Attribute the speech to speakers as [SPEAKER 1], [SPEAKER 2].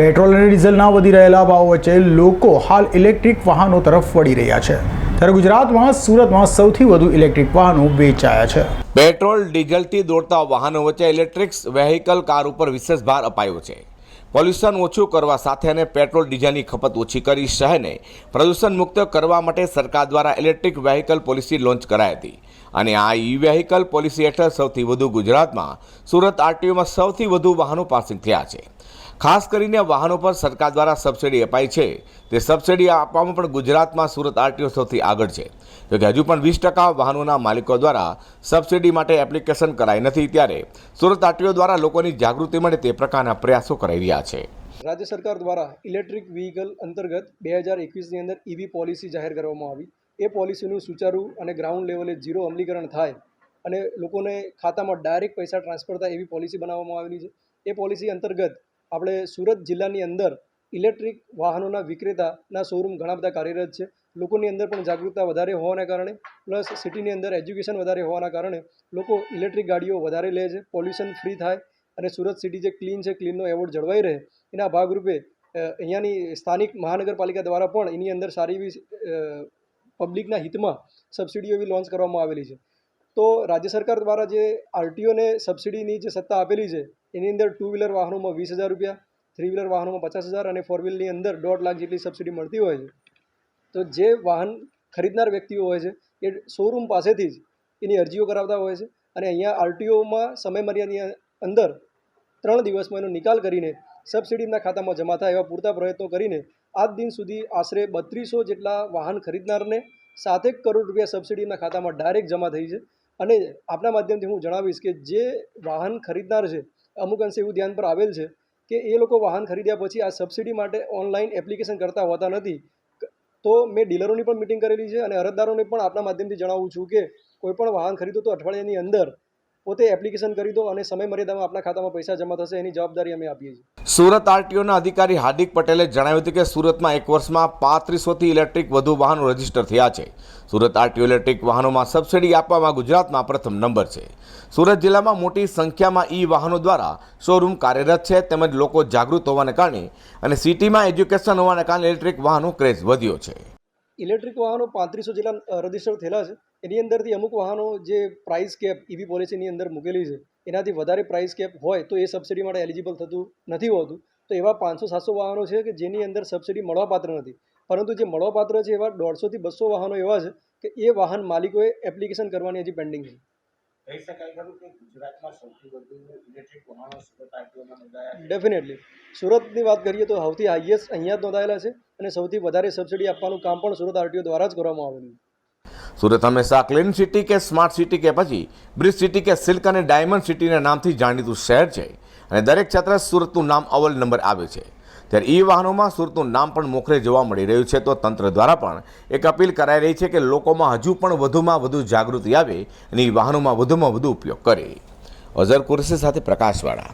[SPEAKER 1] Petrol અને ડીઝલના વધી રહેલા ભાવ વચ્ચે લોકો હાલ ઇલેક્ટ્રિક વાહનો તરફ વળી રહ્યા છે. ત્યારે ગુજરાતમાં સુરતમાં સૌથી વધુ ઇલેક્ટ્રિક વાહનો વેચાયા છે.
[SPEAKER 2] પેટ્રોલ, ડીઝલથી દોડતા વાહનો વચ્ચે ઇલેક્ટ્રિક વેહિકલ, કાર ઉપર વિશેષ ભાર અપાયો છે. પોલ્યુશન ઓછું કરવા સાથે અને પેટ્રોલ, ડીઝલની ખપત ઓછી કરી શહેરને પ્રદૂષણ મુક્ત કરવા માટે સરકાર દ્વારા ઇલેક્ટ્રિક વેહિકલ પોલિસી લોન્ચ કરાઈ હતી. અને આ ઈ વેહિકલ પોલિસી હેઠળ સૌથી વધુ ગુજરાતમાં સુરત આરટીઓમાં સૌથી વધુ વાહનો પાસિંગ થયા છે. ખાસ કરીને વાહનો પર સરકાર દ્વારા સબસિડી અપાઈ છે. તે સબસિડી આપવામાં પણ ગુજરાતમાં સુરત આરટીઓ સૌથી આગળ છે. જોકે હજુ પણ વીસ ટકા વાહનોના માલિકો દ્વારા સબસિડી માટે એપ્લિકેશન કરાઈ નથી ત્યારે સુરત આરટીઓ દ્વારા લોકોની જાગૃતિ મળે તે પ્રકારના પ્રયાસો કરાઈ રહ્યા છે.
[SPEAKER 3] રાજ્ય સરકાર દ્વારા ઇલેક્ટ્રિક વ્હીકલ અંતર્ગત બે હજાર એકવીસની અંદર ઈવી પોલિસી જાહેર કરવામાં આવી. એ પોલિસીનું સુચારુ અને ગ્રાઉન્ડ લેવલે ઝીરો અમલીકરણ થાય અને લોકોને ખાતામાં ડાયરેક્ટ પૈસા ટ્રાન્સફર થાય એવી પોલિસી બનાવવામાં આવેલી છે. એ પોલિસી અંતર્ગત આપણે સુરત જિલ્લાની અંદર ઇલેક્ટ્રિક વાહનોના વિક્રેતાના શોરૂમ ઘણા બધા કાર્યરત છે. લોકોની અંદર પણ જાગૃતતા વધારે હોવાના કારણે, પ્લસ સિટીની અંદર એજ્યુકેશન વધારે હોવાના કારણે લોકો ઇલેક્ટ્રિક ગાડીઓ વધારે લે છે. પોલ્યુશન ફ્રી થાય અને સુરત સિટી જે ક્લીન છે, ક્લીનનો એવોર્ડ જળવાઈ રહે, એના ભાગરૂપે અહીંયાની સ્થાનિક મહાનગરપાલિકા દ્વારા પણ એની અંદર સારી એવી પબ્લિકના હિતમાં સબસિડીઓ એવી લોન્ચ કરવામાં આવેલી છે. તો રાજ્ય સરકાર દ્વારા જે આરટીઓને સબસિડીની જે સત્તા આપેલી છે, એની અંદર ટુ વ્હીલર વાહનોમાં વીસ હજાર રૂપિયા થ્રી વ્હીલર વાહનોમાં પચાસ હજાર અને ફોર વ્હીલની અંદર દોઢ લાખ જેટલી સબસિડી મળતી હોય છે. તો જે વાહન ખરીદનાર વ્યક્તિઓ હોય છે, એ શોરૂમ પાસેથી જ એની અરજીઓ કરાવતા હોય છે અને અહીંયા આરટીઓમાં સમય મર્યાદાની અંદર ત્રણ દિવસમાં એનો નિકાલ કરીને સબસિડી એમના ખાતામાં જમા થાય એવા પૂરતા પ્રયત્નો કરીને આજ દિન સુધી આશરે બત્રીસો જેટલા વાહન ખરીદનારને સાતેક કરોડ રૂપિયા સબસિડી એમના ખાતામાં ડાયરેક્ટ જમા થઈ છે. અને આપના માધ્યમથી હું જણાવીશ કે જે વાહન ખરીદનાર છે, અમુક અંશે એવું ધ્યાન પર આવેલ છે કે એ લોકો વાહન ખરીદ્યા પછી આ સબસિડી માટે ઓનલાઈન એપ્લિકેશન કરતા હોતા નથી. તો મેં ડીલરોની પણ મિટિંગ કરેલી છે અને અરજદારોને પણ આપના માધ્યમથી જણાવું છું કે કોઈ પણ વાહન ખરીદો તો અઠવાડિયાની અંદર પોતે એપ્લિકેશન કરી દો અને સમય મર્યાદામાં આપણા ખાતામાં પૈસા જમા થશે, એની જવાબદારી અમે આપીએ છીએ.
[SPEAKER 2] સુરત આરટીઓના અધિકારી હાર્દિક પટેલે જણાવ્યું હતું કે સુરતમાં એક વર્ષમાં પાંત્રીસોથી ઇલેક્ટ્રિક વધુ વાહનો રજિસ્ટર થયા છે. સુરત આરટીઓ ઇલેક્ટ્રિક વાહનોમાં સબસિડી આપવામાં ગુજરાતમાં પ્રથમ નંબર છે. સુરત જિલ્લામાં મોટી સંખ્યામાં ઈ વાહનો દ્વારા શોરૂમ કાર્યરત છે તેમજ લોકો જાગૃત હોવાને કારણે અને સિટીમાં એજ્યુકેશન હોવાને કારણે ઇલેક્ટ્રિક વાહનો ક્રેઝ વધ્યો છે.
[SPEAKER 3] ઇલેક્ટ્રિક વાહનો પાંત્રીસો જેટલા રજિસ્ટર થયેલા છે. એની અંદરથી અમુક વાહનો જે પ્રાઇસ કેપ ઈવી પોલિસીની અંદર મૂકેલી છે, એનાથી વધારે પ્રાઇસ કેપ હોય તો એ સબસિડી માટે એલિજિબલ થતું નથી હોતું. તો એવા પાંચસો, સાતસો વાહનો છે કે જેની અંદર સબસિડી મળવાપાત્ર નથી. પરંતુ જે મળવાપાત્ર છે એવા દોઢસોથી બસો વાહનો એવા છે કે એ વાહન માલિકોએ એપ્લિકેશન કરવાની હજી પેન્ડિંગ છે.
[SPEAKER 4] કહી શકાય ખરું કે ગુજરાતમાં સૌથી વધુ ઇલેક્ટ્રિક વાહનો સુરત આરટીઓમાં નોંધાયા
[SPEAKER 3] ડેફિનેટલી સુરતની વાત કરીએ તો સૌથી હાઈએસ્ટ અહીંયા જ નોંધાયેલા છે અને સૌથી વધારે સબસિડી આપવાનું કામ પણ સુરત આરટીઓ દ્વારા જ કરવામાં આવેલું
[SPEAKER 2] સુરત હંમેશા ક્લીન સિટી કે સ્માર્ટ સિટી કે પછી બ્રિજ સિટી કે સિલ્ક અને ડાયમંડ સિટીના નામથી જાણીતું શહેર છે. અને દરેક ક્ષેત્રે સુરતનું નામ અવ્વલ નંબર આવે છે. ત્યારે ઈ વાહનોમાં સુરતનું નામ પણ મોખરે જોવા મળી રહ્યું છે તો તંત્ર દ્વારા પણ એક અપીલ કરાઈ રહી છે કે લોકોમાં હજુ પણ વધુમાં વધુ જાગૃતિ આવે અને ઈ વાહનોમાં વધુમાં વધુ ઉપયોગ કરે. અઝર કુરશી સાથે પ્રકાશવાળા.